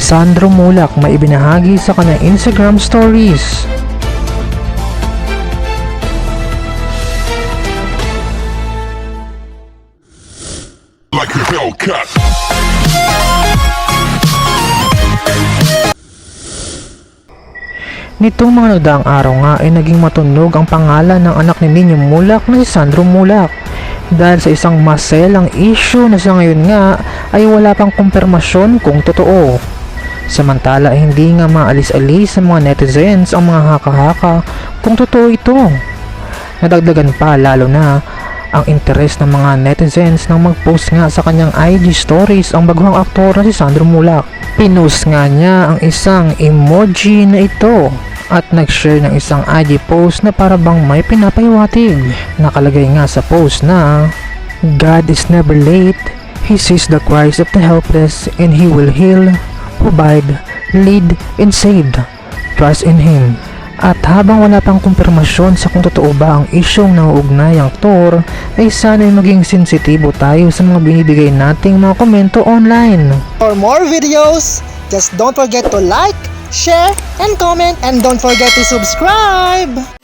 Sandro Mulak may ibinahagi sa kanyang Instagram stories. like a Hellcat. Nitong mga nagdaang araw nga ay naging matunog ang pangalan ng anak ni Nino Mulak na si Sandro Mulak. Dahil sa isang maselang issue na sa ngayon nga ay wala pang kumpirmasyon kung totoo. Samantala ay hindi nga maalis-alis sa mga netizens ang mga haka-haka kung totoo ito. Nadagdagan pa lalo na ang interes ng mga netizens nang mag-post nga sa kanyang IG stories ang baguhang aktor na si Sandro Mulak. Pinost nga niya ang isang emoji na ito at nag-share ng isang IG post na para bang may pinapahiwatig. Nakalagay nga sa post na God is never late. He sees the cries of the helpless and He will heal, provide, lead, and save. Trust in Him. At habang wala pang kumpirmasyon sa kung totoo ba ang isyong nauugnay ang Thor, ay sana'y maging sensitibo tayo sa mga binibigay nating mga komento online. For more videos, just don't forget to like, share, and comment, and don't forget to subscribe!